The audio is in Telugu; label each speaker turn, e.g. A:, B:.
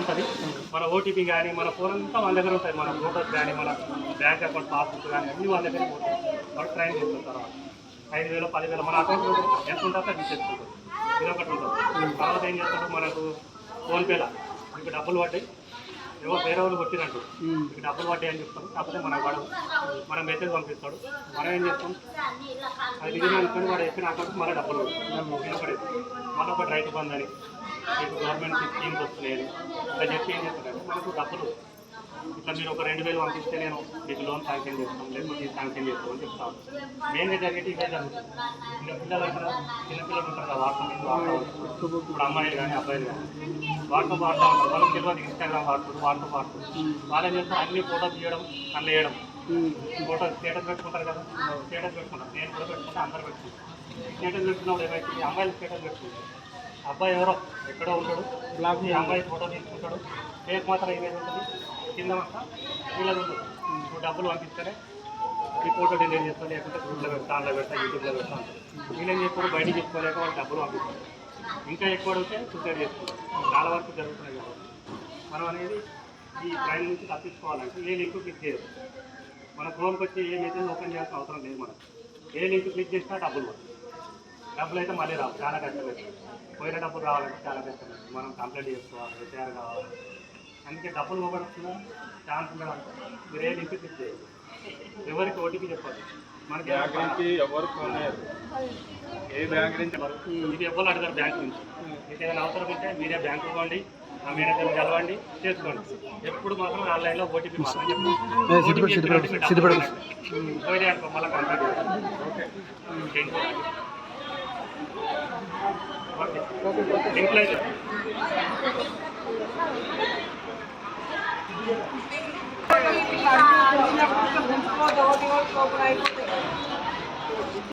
A: ఉంటుంది. మన ఓటీపీ కానీ మన ఫోన్ అంతా వాళ్ళ దగ్గర ఉంటుంది. మన ఫోటోస్ కానీ మన బ్యాంక్ అకౌంట్ పాస్బుక్ కానీ అన్ని వాళ్ళ దగ్గర పోతాయి. వాళ్ళు ట్రైన్ చేస్తారు తర్వాత. ఐదు వేలు పదివేలు మన అకౌంట్ ఎంత ఉంటుందో అది తీసుకుంటారు ఇది ఒకటి ఉంటుంది. తర్వాత ఏం చేస్తారు? మనకు ఫోన్పేలా మీకు డబ్బులు పడ్డాయి. ఏవో వేరే వాళ్ళు కొట్టినట్టు. మీకు డబ్బులు పడ్డాయి అని చెప్తారు. కాకపోతే మన వాడు మన మెసేజ్ పంపిస్తాడు. మనం ఏం చేస్తాం? అది నిజమే అనుకుని వాడు చెప్పిన అకౌంట్ మన డబ్బులు వినపడేది మన ఒకటి రైతు బంధు అని. మీకు గవర్నమెంట్ స్కీమ్స్ వస్తలేదు. ఇట్లా చెప్పి ఏం చేస్తారంటే మనకు డబ్బులు ఇట్లా మీరు ఒక రెండు వేలు పంపిస్తే నేను మీకు లోన్ శాంక్షన్ చేస్తాం లేకపోతే ఇది శాంక్షన్ చేస్తాం అని చెప్తాను మెయిన్గా జరిగేది ఇదే జరుగుతుంది. చిన్న పిల్లలు ఉంటారు చిన్న పిల్లలు ఉంటారు కదా వాట్సాప్ మీద ఇప్పుడు అమ్మాయిలు కానీ అబ్బాయిలు కానీ. వాట్సాప్ వాడుతూ ఉంటారు వాళ్ళకి తెలియదు ఇన్స్టాగ్రామ్ వాడుతుంది వాట్సాప్ వాడుతుంది వాళ్ళు ఏం చేస్తారు? అన్ని ఫోటో తీయడం అన్న వేయడం. ఫోటో స్టేటస్ పెట్టుకుంటారు కదా. స్టేటస్ పెట్టుకుంటారు. నేను కూడా పెట్టుకుంటా అందరు పెట్టుకుంటాను స్టేటస్ పెట్టుకున్నప్పుడు ఏమైతుంది? అమ్మాయిలు స్టేటస్ పెట్టుకుంటారు. అబ్బాయి ఎవరో ఎక్కడో ఉంటాడు బ్లాక్ ఈ అబ్బాయి ఫోటో తీసుకుంటాడు. కేక్ మాత్రం ఏమేది ఉంటుంది. కింద మాత్రం వీళ్ళది ఉంటుంది. ఇప్పుడు డబ్బులు పంపిస్తేనే ఈ ఫోటో డిలీట్ చేస్తా లేకుంటే గ్రూప్లో పెడతా అందులో పెడతా యూట్యూబ్లో పెడతా వీళ్ళని వీళ్ళేం బయటికి చెప్పుకోలేక వాళ్ళు డబ్బులు పంపిస్తారు. ఇంకా ఎక్కువ అడిగితే సూసైడ్ చేసుకుంటారు చాలా వరకు జరుగుతున్నాయి కాబట్టి మనం అనేది ఈ ట్రైన్ నుంచి తప్పించుకోవాలంటే ఏ లింక్ క్లిక్ చేయదు మన ఫోన్కి వచ్చి ఏ మెసేజ్ ఓపెన్ చేయాల్సిన అవసరం లేదు మనకు. ఏ లింక్ క్లిక్ చేసినా డబ్బులు పడుతుంది డబ్బులు అయితే మళ్ళీ రావు. చాలా కష్టమే పోయిన డబ్బులు రావాలంటే చాలా కష్టమే మనం కంప్లైంట్ చేసుకోవాలి రిపేర్ కావాలి. అందుకే డబ్బులు పోగొడుతున్నా ఛాన్స్ ఉండదంటే మీరు ఏ లింక్ చేయాలి ఎవరికి ఓటీపీ చెప్పాలి మనకి
B: బ్యాంక్ నుంచి ఎవరు ఏ బ్యాంక్ నుంచి
A: ఇది ఎవరు అడగారు బ్యాంక్ నుంచి. మీకు ఏదైనా అవసరం ఉంటే మీరే బ్యాంకు పోండి ఆ మేనేజర్ కలవండి చేసుకోండి. ఎప్పుడు మాత్రం ఆన్లైన్లో ఓటీపీ మాత్రం చెప్పండి ఓటీపీ మీరు పోయినాయి. అనుకో మళ్ళీ కాంటాక్ట్ ఓకే. ఇంట్లో